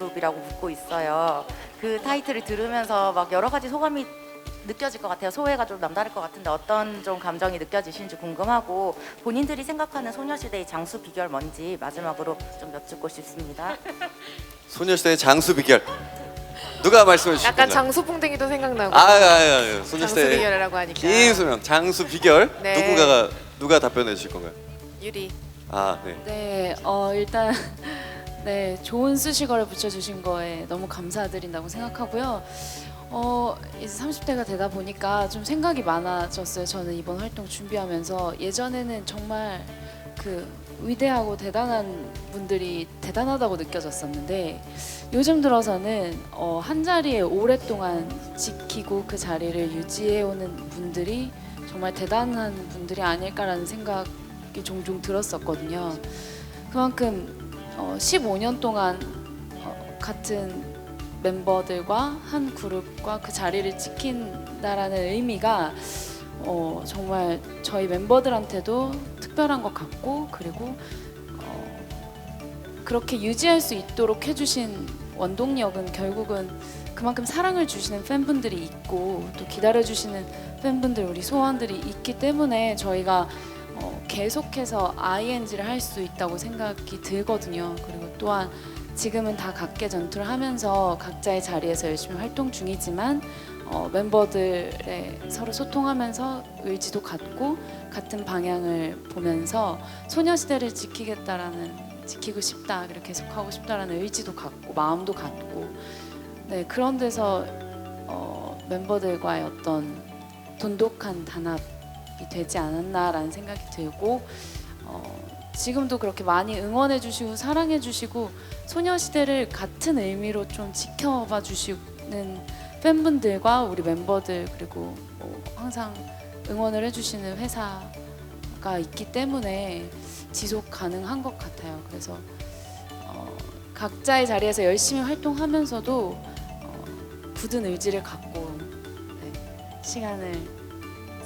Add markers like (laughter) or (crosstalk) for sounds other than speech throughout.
그룹이라고 묻고 있어요. 그 타이틀을 들으면서 막 여러 가지 소감이 느껴질 것 같아요. 소회가 좀 남다를 것 같은데 어떤 좀 감정이 느껴지시는지 궁금하고 본인들이 생각하는 소녀시대의 장수 비결 뭔지 마지막으로 좀 여쭙고 싶습니다. (laughs) 소녀시대의 장수 비결 누가 말씀해 주실 약간? 장수풍뎅이도 생각나고 아, 아, 아, 아, 장수 소녀시대 비결이라고 하니까 긴 수명 장수 비결 네. 누군가가 누가 답변해 주실 건가요? 유리 아, 네. 네, 어 일단 네 좋은 수식어를 붙여주신 거에 너무 감사드린다고 생각하고요. 어 이제 30대가 되다 보니까 좀 생각이 많아졌어요. 저는 이번 활동 준비하면서 예전에는 정말 그 위대하고 대단한 분들이 대단하다고 느껴졌었는데 요즘 들어서는 어, 한 자리에 오랫동안 지키고 그 자리를 유지해 오는 분들이 정말 대단한 분들이 아닐까라는 생각이 종종 들었었거든요. 그만큼 어, 15년 동안 어, 같은 멤버들과 한 그룹과 그 자리를 지킨다라는 의미가 어, 정말 저희 멤버들한테도 특별한 것 같고 그리고 어, 그렇게 유지할 수 있도록 해주신 원동력은 결국은 그만큼 사랑을 주시는 팬분들이 있고 또 기다려주시는 팬분들 우리 소원들이 있기 때문에 저희가 어, 계속해서 ING를 할 수 있다고 생각이 들거든요. 그리고 또한 지금은 다 각계 전투를 하면서 각자의 자리에서 열심히 활동 중이지만 어, 멤버들의 서로 소통하면서 의지도 같고 같은 방향을 보면서 소녀시대를 지키겠다라는 지키고 싶다 그리고 계속하고 싶다라는 의지도 같고 마음도 같고 네 그런 데서 어, 멤버들과의 어떤 돈독한 단합이 되지 않았나라는 생각이 들고 어, 지금도 그렇게 많이 응원해 주시고 사랑해 주시고 소녀시대를 같은 의미로 좀 지켜봐 주시는 팬분들과 우리 멤버들 그리고 뭐 항상 응원을 해주시는 회사가 있기 때문에 지속 가능한 것 같아요. 그래서 어, 각자의 자리에서 열심히 활동하면서도 어, 굳은 의지를 갖고 네, 시간을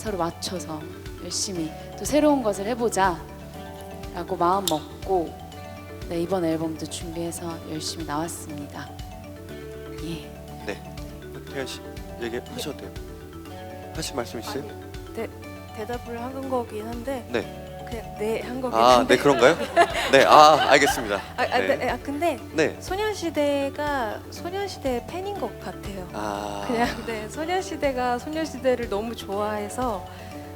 서로 맞춰서 열심히 또 새로운 것을 해보자 라고 마음 먹고 네, 이번 앨범도 준비해서 열심히 나왔습니다. 예. 태연 씨 얘기하셔도 돼요. 하실 말씀 있어요? 대답을 한 거긴 한데 네. 그냥 네한 거긴 아, 한데 네 그런가요? 네, 아 알겠습니다. 아, 아, 네. 네, 아 근데 네. 소녀시대가 소녀시대 팬인 것 같아요. 아, 그냥 네 소녀시대가 소녀시대를 너무 좋아해서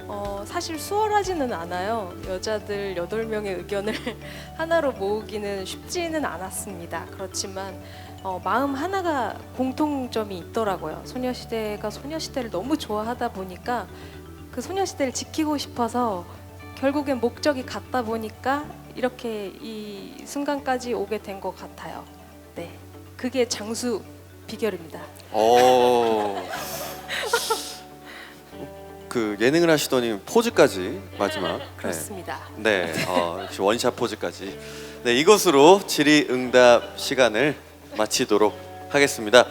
어, 사실 수월하지는 않아요. 여자들 8명의 의견을 (laughs) 하나로 모으기는 쉽지는 않았습니다. 그렇지만 어, 마음 하나가 공통점이 있더라고요. 소녀시대가 소녀시대를 너무 좋아하다 보니까 그 소녀시대를 지키고 싶어서 결국엔 목적이 같다 보니까 이렇게 이 순간까지 오게 된 것 같아요. 네, 그게 장수 비결입니다. 오. 그 예능을 하시더니 포즈까지 마지막. 네. 그렇습니다. 네, 어, 역시 원샷 포즈까지. 네, 이것으로 질의응답 시간을 마치도록 하겠습니다.